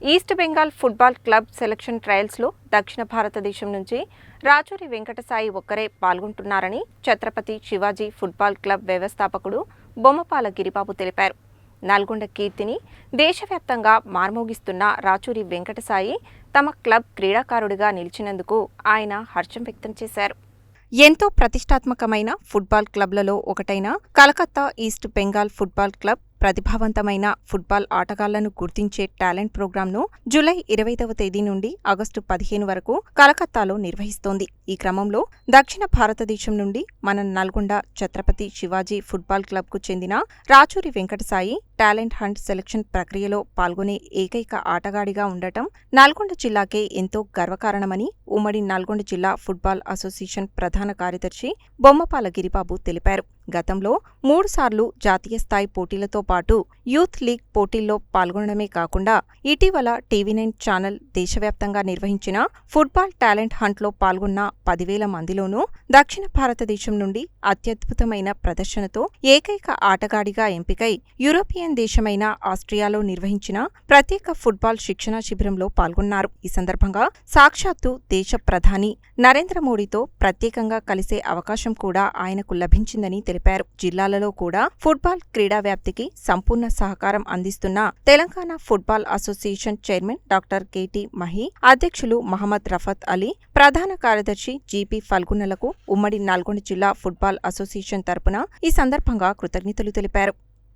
East Bengal football club selection ట్రయల్స్లో దక్షిణ భారతదేశం నుంచి రాచూరి వెంకటసాయి ఒక్కరే పాల్గొంటున్నారని ఛత్రపతి శివాజీ ఫుట్బాల్ క్లబ్ వ్యవస్థాపకుడు బొమ్మపాల గిరిబాబు తెలిపారు. నల్గొండ కీర్తిని దేశవ్యాప్తంగా మార్మోగిస్తున్న రాచూరి వెంకటసాయి తమ క్లబ్ క్రీడాకారుడిగా నిలిచినందుకు ఆయన హర్షం వ్యక్తం చేశారు. ఎంతో ప్రతిష్టాత్మకమైన ఫుట్బాల్ క్లబ్లలో ఒకటైన Calcutta East Bengal football club ప్రతిభావంతమైన football ఆటగాళ్ళను గుర్తించే టాలెంట్ ప్రోగ్రాంను జూలై ఇరవైదవ తేదీ నుండి ఆగస్టు పదిహేను వరకు కలకత్తాలో నిర్వహిస్తోంది. ఈ క్రమంలో దక్షిణ భారతదేశం నుండి మన నల్గొండ ఛత్రపతి శివాజీ ఫుట్బాల్ క్లబ్కు చెందిన Rachuri Venkatasai talent hunt selection ప్రక్రియలో పాల్గొనే ఏకైక ఆటగాడిగా ఉండటం నల్గొండ జిల్లాకే ఎంతో గర్వకారణమని ఉమ్మడి నల్గొండ జిల్లా ఫుట్బాల్ అసోసియేషన్ ప్రధాన కార్యదర్శి బొమ్మపాల గిరిబాబు తెలిపారు. గతంలో మూడుసార్లు జాతీయ స్థాయి పోటీలతో పాటు యూత్ లీగ్ పోటీల్లో పాల్గొనడమే కాకుండా ఇటీవల టీవీ నైన్ ఛానల్ దేశవ్యాప్తంగా నిర్వహించిన ఫుట్బాల్ టాలెంట్ హంట్లో పాల్గొన్న పదివేల మందిలోనూ దక్షిణ భారతదేశం నుండి అత్యద్భుతమైన ప్రదర్శనతో ఏకైక ఆటగాడిగా ఎంపికై యూరోపియన్ దేశమైన ఆస్ట్రియాలో నిర్వహించిన ప్రత్యేక ఫుట్బాల్ శిక్షణ శిబిరంలో పాల్గొన్నారు. ఈ సందర్భంగా సాక్షాత్తు దేశ ప్రధాని నరేంద్ర మోడీతో ప్రత్యేకంగా కలిసే అవకాశం కూడా ఆయనకు లభించిందని తెలిపారు. జిల్లాలలో కూడా ఫుట్బాల్ క్రీడా వ్యాప్తికి సంపూర్ణ సహకారం అందిస్తున్న Telangana football association chairman doctor KT Mahi అధ్యక్షులు మహమ్మద్ రఫత్ అలీ ప్రధాన కార్యదర్శి జీపీ ఫల్గునలకు ఉమ్మడి నల్గొండ జిల్లా ఫుట్బాల్ అసోసియేషన్ తరపున ఈ సందర్భంగా కృతజ్ఞతలు తెలిపారు.